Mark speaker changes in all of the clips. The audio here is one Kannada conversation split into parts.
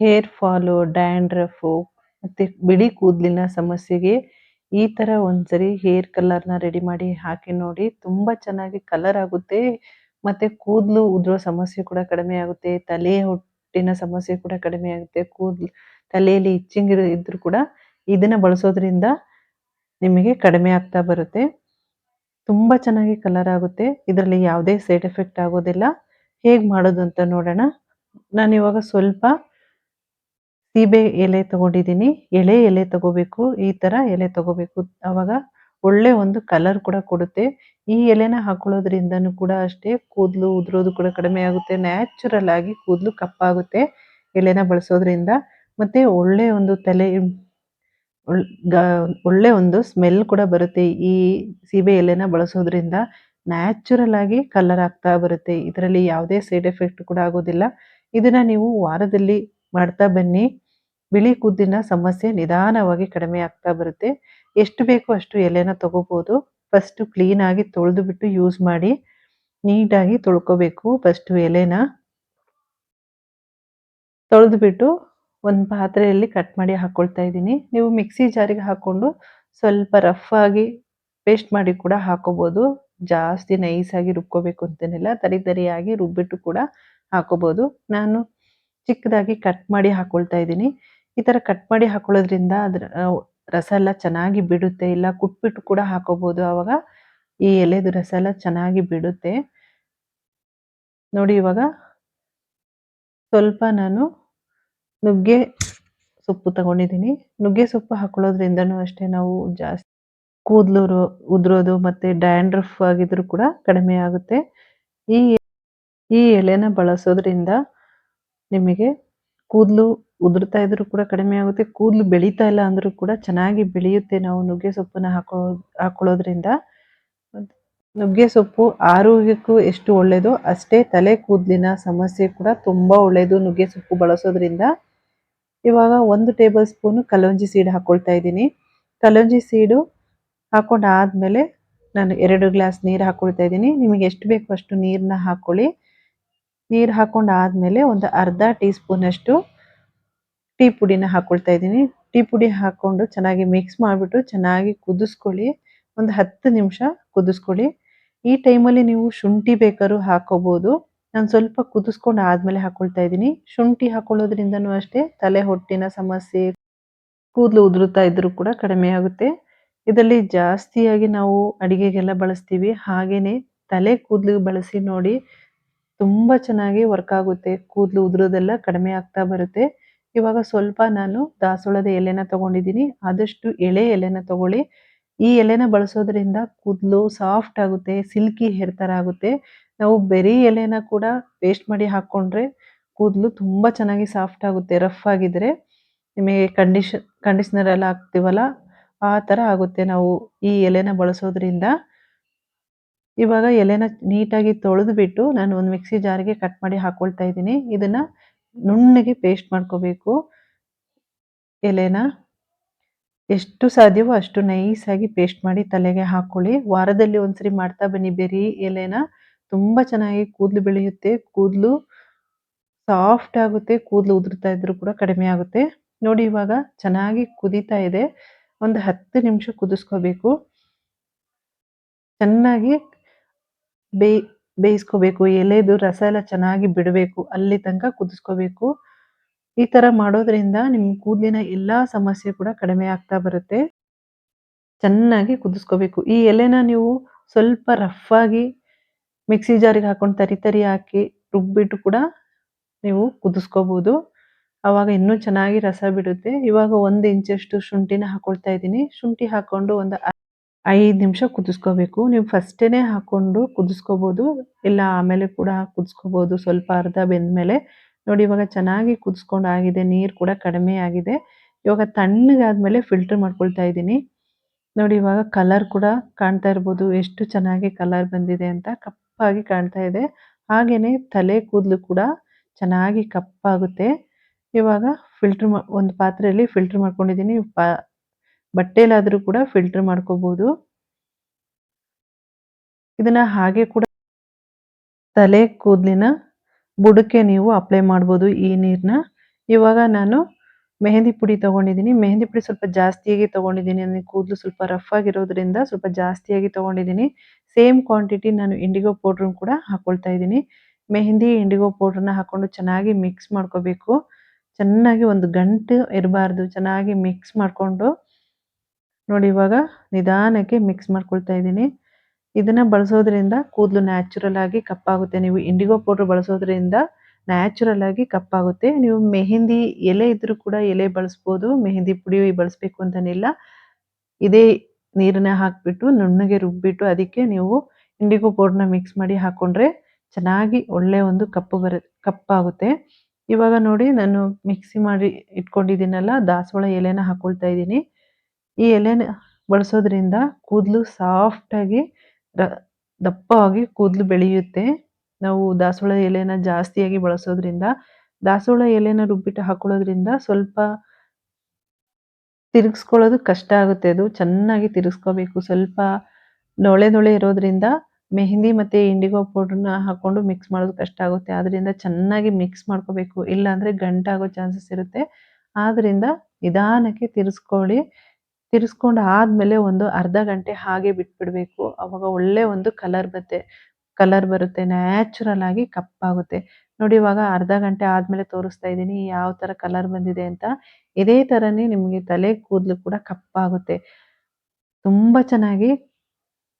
Speaker 1: ಹೇರ್ ಫಾಲು, ಡ್ಯಾಂಡ್ರಫು, ಮತ್ತೆ ಬಿಳಿ ಕೂದಲಿನ ಸಮಸ್ಯೆಗೆ ಈ ತರ ಒಂದ್ಸರಿ ಹೇರ್ ಕಲರ್ ರೆಡಿ ಮಾಡಿ ಹಾಕಿ ನೋಡಿ, ತುಂಬಾ ಚೆನ್ನಾಗಿ ಕಲರ್ ಆಗುತ್ತೆ. ಮತ್ತೆ ಕೂದಲು ಉದುರೋ ಸಮಸ್ಯೆ ಕೂಡ ಕಡಿಮೆ ಆಗುತ್ತೆ. ತಲೆ ಹೊಟ್ಟಿನ ಸಮಸ್ಯೆ ಕೂಡ ಕಡಿಮೆ ಆಗುತ್ತೆ. ಕೂದಲು, ತಲೆಯಲ್ಲಿ ಇಚ್ಚಿಂಗ್ ಇದ್ರು ಕೂಡ ಇದನ್ನ ಬಳಸೋದ್ರಿಂದ ನಿಮಗೆ ಕಡಿಮೆ ಆಗ್ತಾ ಬರುತ್ತೆ. ತುಂಬಾ ಚೆನ್ನಾಗಿ ಕಲರ್ ಆಗುತ್ತೆ. ಇದರಲ್ಲಿ ಯಾವುದೇ ಸೈಡ್ ಎಫೆಕ್ಟ್ ಆಗೋದಿಲ್ಲ. ಹೇಗ್ ಮಾಡೋದು ಅಂತ ನೋಡೋಣ. ನಾನು ಇವಾಗ ಸ್ವಲ್ಪ ಸೀಬೆ ಎಲೆ ತಗೊಂಡಿದ್ದೀನಿ. ಎಳೆ ಎಲೆ ತಗೋಬೇಕು, ಈ ತರ ಎಲೆ ತಗೋಬೇಕು. ಅವಾಗ ಒಳ್ಳೆ ಒಂದು ಕಲರ್ ಕೂಡ ಕೊಡುತ್ತೆ. ಈ ಎಲೆನ ಹಾಕೊಳ್ಳೋದ್ರಿಂದನೂ ಕೂಡ ಅಷ್ಟೇ ಕೂದಲು ಉದುರೋದು ಕೂಡ ಕಡಿಮೆ ಆಗುತ್ತೆ. ನ್ಯಾಚುರಲ್ ಆಗಿ ಕೂದಲು ಕಪ್ಪಾಗುತ್ತೆ ಎಲೆನ ಬಳಸೋದ್ರಿಂದ. ಮತ್ತೆ ಒಳ್ಳೆ ಒಂದು ತಲೆ ಒಳ್ಳೆ ಒಂದು ಸ್ಮೆಲ್ ಕೂಡ ಬರುತ್ತೆ ಈ ಸೀಬೆ ಎಲೆನ ಬಳಸೋದ್ರಿಂದ. ನ್ಯಾಚುರಲ್ ಆಗಿ ಕಲರ್ ಆಗ್ತಾ ಬರುತ್ತೆ. ಇದರಲ್ಲಿ ಯಾವುದೇ ಸೈಡ್ ಎಫೆಕ್ಟ್ ಕೂಡ ಆಗೋದಿಲ್ಲ. ಇದನ್ನ ನೀವು ವಾರದಲ್ಲಿ ಮಾಡ್ತಾ ಬನ್ನಿ. ಬಿಳಿ ಕೂದಲಿನ ಸಮಸ್ಯೆ ನಿಧಾನವಾಗಿ ಕಡಿಮೆ ಆಗ್ತಾ ಬರುತ್ತೆ. ಎಷ್ಟು ಬೇಕೋ ಅಷ್ಟು ಎಲೆನ ತಗೋಬಹುದು ಫಸ್ಟ್ ಕ್ಲೀನ್ ಆಗಿ ತೊಳೆದು ಬಿಟ್ಟು ಯೂಸ್ ಮಾಡಿ ನೀಟಾಗಿ ತೊಳ್ಕೋಬೇಕು ಫಸ್ಟ್ ಎಲೆನ. ತೊಳೆದು ಬಿಟ್ಟು ಒಂದು ಪಾತ್ರೆಯಲ್ಲಿ ಕಟ್ ಮಾಡಿ ಹಾಕೊಳ್ತಾ ಇದ್ದೀನಿ. ನೀವು ಮಿಕ್ಸಿ ಜಾರಿಗೆ ಹಾಕೊಂಡು ಸ್ವಲ್ಪ ರಫ್ ಆಗಿ ಪೇಸ್ಟ್ ಮಾಡಿ ಕೂಡ ಹಾಕೋಬಹುದು ಜಾಸ್ತಿ ನೈಸ್ ಆಗಿ ರುಬ್ಕೋಬೇಕು ಅಂತೇನಿಲ್ಲ, ತರಿ ತರಿಯಾಗಿ ರುಬ್ಬಿಟ್ಟು ಕೂಡ ಹಾಕೋಬಹುದು ನಾನು ಚಿಕ್ಕದಾಗಿ ಕಟ್ ಮಾಡಿ ಹಾಕೊಳ್ತಾ ಇದ್ದೀನಿ. ಈ ತರ ಕಟ್ ಮಾಡಿ ಹಾಕೊಳ್ಳೋದ್ರಿಂದ ಅದ್ರ ರಸ ಎಲ್ಲ ಚೆನ್ನಾಗಿ ಬಿಡುತ್ತೆ. ಇಲ್ಲ, ಕುಟ್ಬಿಟ್ಟು ಕೂಡ ಹಾಕೋಬಹುದು ಆವಾಗ ಈ ಎಲೆದು ರಸ ಎಲ್ಲ ಚೆನ್ನಾಗಿ ಬಿಡುತ್ತೆ. ನೋಡಿ ಇವಾಗ ಸ್ವಲ್ಪ ನಾನು ನುಗ್ಗೆ ಸೊಪ್ಪು ತಗೊಂಡಿದ್ದೀನಿ. ನುಗ್ಗೆ ಸೊಪ್ಪು ಹಾಕೊಳ್ಳೋದ್ರಿಂದನೂ ಅಷ್ಟೇ ನಾವು ಜಾಸ್ತಿ ಕೂದಲು ಉದುರೋದು ಮತ್ತೆ ಡ್ಯಾಂಡ್ರಫ್ ಆಗಿದ್ರು ಕೂಡ ಕಡಿಮೆ ಆಗುತ್ತೆ. ಈ ಈ ಎಲೆನ ಬಳಸೋದ್ರಿಂದ ನಿಮಗೆ ಕೂದಲು ಉದುರ್ತಾ ಇದ್ರು ಕೂಡ ಕಡಿಮೆ ಆಗುತ್ತೆ, ಕೂದಲು ಬೆಳೀತಾ ಇಲ್ಲ ಅಂದ್ರೂ ಕೂಡ ಚೆನ್ನಾಗಿ ಬೆಳೆಯುತ್ತೆ ನಾವು ನುಗ್ಗೆ ಸೊಪ್ಪನ್ನ ಹಾಕೋ, ಹಾಕೊಳ್ಳೋದ್ರಿಂದ. ನುಗ್ಗೆ ಸೊಪ್ಪು ಆರೋಗ್ಯಕ್ಕೂ ಎಷ್ಟು ಒಳ್ಳೇದು ಅಷ್ಟೇ ತಲೆ ಕೂದಲಿನ ಸಮಸ್ಯೆ ಕೂಡ ತುಂಬಾ ಒಳ್ಳೆಯದು ನುಗ್ಗೆ ಸೊಪ್ಪು ಬಳಸೋದ್ರಿಂದ. ಇವಾಗ ಒಂದು ಟೇಬಲ್ ಸ್ಪೂನ್ ಕಲಂಜಿ ಸೀಡ್ ಹಾಕೊಳ್ತಾ ಇದ್ದೀನಿ. ಕಲಂಜಿ ಸೀಡು ಹಾಕೊಂಡು ಆದ್ಮೇಲೆ ನಾನು ಎರಡು ಗ್ಲಾಸ್ ನೀರು ಹಾಕೊಳ್ತಾ ಇದ್ದೀನಿ. ನಿಮಗೆ ಎಷ್ಟು ಬೇಕು ಅಷ್ಟು ನೀರನ್ನ ಹಾಕೊಳ್ಳಿ. ನೀರು ಹಾಕೊಂಡು ಆದ್ಮೇಲೆ ಒಂದು ಅರ್ಧ ಟೀ ಸ್ಪೂನ್ ಅಷ್ಟು ಟೀ ಪುಡಿನ ಹಾಕೊಳ್ತಾ ಇದ್ದೀನಿ. ಟೀ ಪುಡಿ ಹಾಕೊಂಡು ಚೆನ್ನಾಗಿ ಮಿಕ್ಸ್ ಮಾಡಿಬಿಟ್ಟು ಚೆನ್ನಾಗಿ ಕುದಿಸ್ಕೊಳ್ಳಿ. ಒಂದು ಹತ್ತು ನಿಮಿಷ ಕುದಿಸ್ಕೊಳ್ಳಿ. ಈ ಟೈಮಲ್ಲಿ ನೀವು ಶುಂಠಿ ಬೇಕಾದ್ರೂ ಹಾಕೋಬಹುದು ನಾನು ಸ್ವಲ್ಪ ಕುದಿಸ್ಕೊಂಡು ಆದ್ಮೇಲೆ ಹಾಕೊಳ್ತಾ ಇದ್ದೀನಿ. ಶುಂಠಿ ಹಾಕೊಳ್ಳೋದ್ರಿಂದನೂ ಅಷ್ಟೇ ತಲೆ ಹೊಟ್ಟಿನ ಸಮಸ್ಯೆ, ಕೂದಲು ಉದುರುತ್ತಾ ಇದ್ರೂ ಕೂಡ ಕಡಿಮೆ ಆಗುತ್ತೆ. ಇದರಲ್ಲಿ ಜಾಸ್ತಿಯಾಗಿ ನಾವು ಅಡಿಗೆಗೆಲ್ಲ ಬಳಸ್ತೀವಿ. ಹಾಗೇನೆ ತಲೆ ಕೂದಲು ಬಳಸಿ ನೋಡಿ ತುಂಬಾ ಚೆನ್ನಾಗಿ ವರ್ಕ್ ಆಗುತ್ತೆ. ಕೂದಲು ಉದುರೋದೆಲ್ಲ ಕಡಿಮೆ ಆಗ್ತಾ ಬರುತ್ತೆ. ಇವಾಗ ಸ್ವಲ್ಪ ನಾನು ದಾಸವಾಳದ ಎಲೆನ ತಗೊಂಡಿದ್ದೀನಿ. ಆದಷ್ಟು ಎಳೆ ಎಲೆನ ತಗೊಳ್ಳಿ. ಈ ಎಲೆನ ಬಳಸೋದ್ರಿಂದ ಕೂದಲು ಸಾಫ್ಟ್ ಆಗುತ್ತೆ, ಸಿಲ್ಕಿ ಹೇರ್ ತರ ಆಗುತ್ತೆ. ನಾವು ಬೆರಿ ಎಲೆನ ಕೂಡ ಪೇಸ್ಟ್ ಮಾಡಿ ಹಾಕೊಂಡ್ರೆ ಕೂದಲು ತುಂಬಾ ಚೆನ್ನಾಗಿ ಸಾಫ್ಟ್ ಆಗುತ್ತೆ, ರಫ್ ಆಗಿದ್ರೆ. ನಿಮಗೆ ಕಂಡೀಷನ್ ಕಂಡೀಷನರ್ ಎಲ್ಲ ಹಾಕ್ತಿವಲ್ಲ, ಆ ತರ ಆಗುತ್ತೆ ನಾವು ಈ ಎಲೆನ ಬಳಸೋದ್ರಿಂದ. ಇವಾಗ ಎಲೆನ ನೀಟಾಗಿ ತೊಳೆದು ಬಿಟ್ಟು ನಾನು ಒಂದು ಮಿಕ್ಸಿ ಜಾರಿಗೆ ಕಟ್ ಮಾಡಿ ಹಾಕೊಳ್ತಾ ಇದ್ದೀನಿ. ಇದನ್ನ ನುಣ್ಣಗೆ ಪೇಸ್ಟ್ ಮಾಡ್ಕೋಬೇಕು. ಎಲೆನ ಎಷ್ಟು ಸಾಧ್ಯವೋ ಅಷ್ಟು ನೈಸ್ ಆಗಿ ಪೇಸ್ಟ್ ಮಾಡಿ ತಲೆಗೆ ಹಾಕೊಳ್ಳಿ. ವಾರದಲ್ಲಿ ಒಂದ್ಸರಿ ಮಾಡ್ತಾ ಬನ್ನಿ ಬೆರಿ ಎಲೆನ. ತುಂಬ ಚೆನ್ನಾಗಿ ಕೂದಲು ಬೆಳೆಯುತ್ತೆ. ಕೂದಲು ಸಾಫ್ಟ್ ಆಗುತ್ತೆ. ಕೂದಲು ಉದುರ್ತಾ ಇದ್ರು ಕೂಡ ಕಡಿಮೆ ಆಗುತ್ತೆ. ನೋಡಿ ಇವಾಗ ಚೆನ್ನಾಗಿ ಕುದೀತಾ ಇದೆ. ಒಂದು ಹತ್ತು ನಿಮಿಷ ಕುದಿಸ್ಕೋಬೇಕು. ಚೆನ್ನಾಗಿ ಬೇಯ್ ಬೇಯಿಸ್ಕೋಬೇಕು ಎಲೆದು ರಸ ಎಲ್ಲ ಚೆನ್ನಾಗಿ ಬಿಡಬೇಕು, ಅಲ್ಲಿ ತನಕ ಕುದಿಸ್ಕೋಬೇಕು. ಈ ತರ ಮಾಡೋದ್ರಿಂದ ನಿಮ್ ಕೂದಲಿನ ಎಲ್ಲಾ ಸಮಸ್ಯೆ ಕೂಡ ಕಡಿಮೆ ಆಗ್ತಾ ಬರುತ್ತೆ. ಚೆನ್ನಾಗಿ ಕುದಿಸ್ಕೋಬೇಕು. ಈ ಎಲೆನ ನೀವು ಸ್ವಲ್ಪ ರಫ್ ಆಗಿ ಮಿಕ್ಸಿ ಜಾರಿಗೆ ಹಾಕೊಂಡು ತರಿ ತರಿ ಹಾಕಿ ರುಬ್ಬಿಟ್ಟು ಕೂಡ ನೀವು ಕುದಿಸ್ಕೋಬಹುದು ಆವಾಗ ಇನ್ನೂ ಚೆನ್ನಾಗಿ ರಸ ಬಿಡುತ್ತೆ. ಇವಾಗ ಒಂದು ಇಂಚಷ್ಟು ಶುಂಠಿನ ಹಾಕೊಳ್ತಾ ಇದ್ದೀನಿ. ಶುಂಠಿ ಹಾಕೊಂಡು ಒಂದು ಐದು ನಿಮಿಷ ಕುದಿಸ್ಕೋಬೇಕು. ನೀವು ಫಸ್ಟೇ ಹಾಕ್ಕೊಂಡು ಕುದಿಸ್ಕೋಬೋದು. ಇಲ್ಲ, ಆಮೇಲೆ ಕೂಡ ಕುದಿಸ್ಕೋಬೋದು. ಸ್ವಲ್ಪ ಅರ್ಧ ಬೆಂದ ಮೇಲೆ ನೋಡಿ, ಇವಾಗ ಚೆನ್ನಾಗಿ ಕುದಿಸ್ಕೊಂಡು ಆಗಿದೆ ನೀರು ಕೂಡ ಕಡಿಮೆ ಆಗಿದೆ. ಇವಾಗ ತಣ್ಣಗಾದ್ಮೇಲೆ ಫಿಲ್ಟರ್ ಮಾಡ್ಕೊಳ್ತಾ ಇದ್ದೀನಿ. ನೋಡಿ, ಇವಾಗ ಕಲರ್ ಕೂಡ ಕಾಣ್ತಾ ಇರ್ಬೋದು. ಎಷ್ಟು ಚೆನ್ನಾಗಿ ಕಲರ್ ಬಂದಿದೆ ಅಂತ ಕಪ್ಪಾಗಿ ಕಾಣ್ತಾ ಇದೆ. ಹಾಗೇ ತಲೆ ಕೂದಲು ಕೂಡ ಚೆನ್ನಾಗಿ ಕಪ್ಪಾಗುತ್ತೆ. ಇವಾಗ ಫಿಲ್ಟರ್ ಒಂದು ಪಾತ್ರೆಯಲ್ಲಿ ಫಿಲ್ಟರ್ ಮಾಡ್ಕೊಂಡಿದ್ದೀನಿ. ಪಾ ಬಟ್ಟೆಲಾದ್ರೂ ಕೂಡ ಫಿಲ್ಟರ್ ಮಾಡ್ಕೋಬಹುದು ಇದನ್ನ ಹಾಗೆ ಕೂಡ ತಲೆ ಕೂದಲಿನ ಬುಡಕ್ಕೆ ನೀವು ಅಪ್ಲೈ ಮಾಡ್ಬೋದು ಈ ನೀರನ್ನ ಇವಾಗ ನಾನು ಮೆಹಂದಿ ಪುಡಿ ತಗೊಂಡಿದ್ದೀನಿ. ಮೆಹಂದಿ ಪುಡಿ ಸ್ವಲ್ಪ ಜಾಸ್ತಿಯಾಗಿ ತಗೊಂಡಿದ್ದೀನಿ. ಅಂದರೆ ಕೂದಲು ಸ್ವಲ್ಪ ರಫ್ ಆಗಿರೋದ್ರಿಂದ ಸ್ವಲ್ಪ ಜಾಸ್ತಿಯಾಗಿ ತಗೊಂಡಿದ್ದೀನಿ. ಸೇಮ್ ಕ್ವಾಂಟಿಟಿ ನಾನು ಇಂಡಿಗೋ ಪೌಡ್ರ್ ಕೂಡ ಹಾಕೊಳ್ತಾ ಇದ್ದೀನಿ. ಮೆಹಂದಿ ಇಂಡಿಗೋ ಪೌಡ್ರನ್ನ ಹಾಕೊಂಡು ಚೆನ್ನಾಗಿ ಮಿಕ್ಸ್ ಮಾಡ್ಕೋಬೇಕು. ಚೆನ್ನಾಗಿ ಒಂದು ಗಂಟು ಇರಬಾರ್ದು. ಚೆನ್ನಾಗಿ ಮಿಕ್ಸ್ ಮಾಡಿಕೊಂಡು ನೋಡಿ ಇವಾಗ ನಿಧಾನಕ್ಕೆ ಮಿಕ್ಸ್ ಮಾಡ್ಕೊಳ್ತಾ ಇದ್ದೀನಿ. ಇದನ್ನ ಬಳಸೋದ್ರಿಂದ ಕೂದಲು ನ್ಯಾಚುರಲ್ ಆಗಿ ಕಪ್ಪಾಗುತ್ತೆ ನೀವು ಇಂಡಿಗೋ ಪೌಡ್ರ್ ಬಳಸೋದ್ರಿಂದ ನ್ಯಾಚುರಲ್ ಆಗಿ ಕಪ್ಪಾಗುತ್ತೆ ನೀವು ಮೆಹಂದಿ ಎಲೆ ಇದ್ರೂ ಕೂಡ ಎಲೆ ಬಳಸ್ಬೋದು, ಮೆಹಂದಿ ಪುಡಿ ಬಳಸಬೇಕು ಅಂತನಿಲ್ಲ. ಇದೇ ನೀರನ್ನ ಹಾಕ್ಬಿಟ್ಟು, ನುಣ್ಣಗೆ ರುಬ್ಬಿಟ್ಟು ಅದಕ್ಕೆ ನೀವು ಇಂಡಿಗೋ ಪೌಡ್ರನ್ನ ಮಿಕ್ಸ್ ಮಾಡಿ ಹಾಕೊಂಡ್ರೆ ಚೆನ್ನಾಗಿ ಒಳ್ಳೆ ಒಂದು ಕಪ್ಪು ಬರ ಕಪ್ಪಾಗುತ್ತೆ ಇವಾಗ ನೋಡಿ ನಾನು ಮಿಕ್ಸಿ ಮಾಡಿ ಇಟ್ಕೊಂಡಿದ್ದೀನಲ್ಲ, ದಾಸವಾಳ ಎಲೆನ ಹಾಕೊಳ್ತಾ ಇದ್ದೀನಿ. ಈ ಎಲೆನ ಬಳಸೋದ್ರಿಂದ ಕೂದಲು ಸಾಫ್ಟಾಗಿ ದಪ್ಪವಾಗಿ ಕೂದಲು ಬೆಳೆಯುತ್ತೆ. ನಾವು ದಾಸವಾಳ ಎಲೆನ ಜಾಸ್ತಿಯಾಗಿ ಬಳಸೋದ್ರಿಂದ, ದಾಸವಾಳ ಎಲೆನ ರುಬ್ಬಿಟ್ಟು ಹಾಕೊಳ್ಳೋದ್ರಿಂದ ಸ್ವಲ್ಪ ತಿರುಗಿಸ್ಕೊಳ್ಳೋದು ಕಷ್ಟ ಆಗುತ್ತೆ. ಅದು ಚೆನ್ನಾಗಿ ತಿರುಗಿಸ್ಕೋಬೇಕು. ಸ್ವಲ್ಪ ನೊಳೆ ನೊಳೆ ಇರೋದ್ರಿಂದ ಮೆಹಂದಿ ಮತ್ತು ಇಂಡಿಗೋ ಪೌಡ್ರನ್ನ ಹಾಕ್ಕೊಂಡು ಮಿಕ್ಸ್ ಮಾಡೋದು ಕಷ್ಟ ಆಗುತ್ತೆ. ಆದ್ದರಿಂದ ಚೆನ್ನಾಗಿ ಮಿಕ್ಸ್ ಮಾಡ್ಕೋಬೇಕು. ಇಲ್ಲಾಂದರೆ ಗಂಟಾಗೋ ಚಾನ್ಸಸ್ ಇರುತ್ತೆ. ಆದ್ದರಿಂದ ನಿಧಾನಕ್ಕೆ ತಿರ್ಸ್ಕೊಳ್ಳಿ ತಿರ್ಸ್ಕೊಂಡು ಆದಮೇಲೆ ಒಂದು ಅರ್ಧ ಗಂಟೆ ಹಾಗೆ ಬಿಟ್ಬಿಡಬೇಕು. ಅವಾಗ ಒಳ್ಳೆ ಒಂದು ಕಲರ್ ಬರುತ್ತೆ ಕಲರ್ ಬರುತ್ತೆ ನ್ಯಾಚುರಲ್ ಆಗಿ ಕಪ್ಪಾಗುತ್ತೆ. ನೋಡಿ ಇವಾಗ ಅರ್ಧ ಗಂಟೆ ಆದಮೇಲೆ ತೋರಿಸ್ತಾ ಇದ್ದೀನಿ ಯಾವ ಥರ ಕಲರ್ ಬಂದಿದೆ ಅಂತ. ಇದೇ ಥರನೇ ನಿಮಗೆ ತಲೆ ಕೂದಲು ಕೂಡ ಕಪ್ಪಾಗುತ್ತೆ. ತುಂಬ ಚೆನ್ನಾಗಿ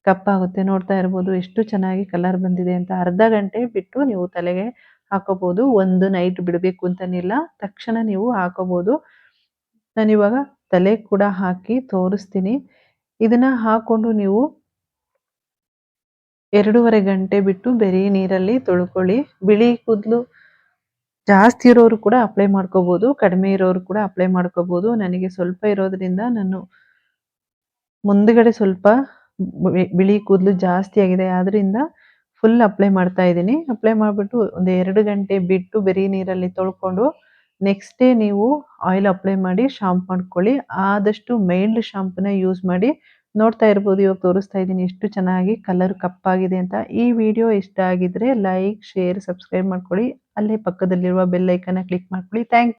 Speaker 1: ಕಪ್ಪಾಗುತ್ತೆ. ನೋಡ್ತಾ ಇರ್ಬೋದು ಎಷ್ಟು ಚೆನ್ನಾಗಿ ಕಲರ್ ಬಂದಿದೆ ಅಂತ. ಅರ್ಧ ಗಂಟೆ ಬಿಟ್ಟು ನೀವು ತಲೆಗೆ ಹಾಕೋಬಹುದು ಒಂದು ನೈಟ್ ಬಿಡಬೇಕು ಅಂತನಿಲ್ಲ. ತಕ್ಷಣ ನೀವು ಹಾಕೋಬಹುದು ನಾನಿವಾಗ ತಲೆ ಕೂಡ ಹಾಕಿ ತೋರಿಸ್ತೀನಿ. ಇದನ್ನ ಹಾಕೊಂಡು ನೀವು ಎರಡೂವರೆ ಗಂಟೆ ಬಿಟ್ಟು ಬೆರಿ ನೀರಲ್ಲಿ ತೊಳ್ಕೊಳ್ಳಿ. ಬಿಳಿ ಕೂದಲು ಜಾಸ್ತಿ ಇರೋರು ಕೂಡ ಅಪ್ಲೈ ಮಾಡ್ಕೋಬೋದು, ಕಡಿಮೆ ಇರೋರು ಕೂಡ ಅಪ್ಲೈ ಮಾಡ್ಕೋಬೋದು. ನನಗೆ ಸ್ವಲ್ಪ ಇರೋದ್ರಿಂದ ನಾನು ಮುಂದ್ಗಡೆ ಸ್ವಲ್ಪ ಬಿಳಿ ಕೂದಲು ಜಾಸ್ತಿ ಆಗಿದೆ. ಆದ್ರಿಂದ ಫುಲ್ ಅಪ್ಲೈ ಮಾಡ್ತಾ ಇದ್ದೀನಿ. ಅಪ್ಲೈ ಮಾಡಿಬಿಟ್ಟು ಒಂದು ಎರಡು ಗಂಟೆ ಬಿಟ್ಟು ಬೆರಿ ನೀರಲ್ಲಿ ತೊಳ್ಕೊಂಡು ನೆಕ್ಸ್ಟ್ ಡೇ ನೀವು ಆಯಿಲ್ ಅಪ್ಲೈ ಮಾಡಿ ಶಾಂಪ್ ಮಾಡ್ಕೊಳ್ಳಿ. ಆದಷ್ಟು ಮೈಲ್ಡ್ ಶಾಂಪನ್ನ ಯೂಸ್ ಮಾಡಿ. ನೋಡ್ತಾ ಇರ್ಬೋದು, ಇವಾಗ ತೋರಿಸ್ತಾ ಇದ್ದೀನಿ ಎಷ್ಟು ಚೆನ್ನಾಗಿ ಕಲರ್ ಕಪ್ಪಾಗಿದೆ ಅಂತ. ಈ ವಿಡಿಯೋ ಇಷ್ಟ ಆಗಿದ್ರೆ ಲೈಕ್ ಶೇರ್ ಸಬ್ಸ್ಕ್ರೈಬ್ ಮಾಡ್ಕೊಳ್ಳಿ. ಅಲ್ಲೇ ಪಕ್ಕದಲ್ಲಿರುವ ಬೆಲ್ಲೈಕನ್ನ ಕ್ಲಿಕ್ ಮಾಡ್ಕೊಳ್ಳಿ. ಥ್ಯಾಂಕ್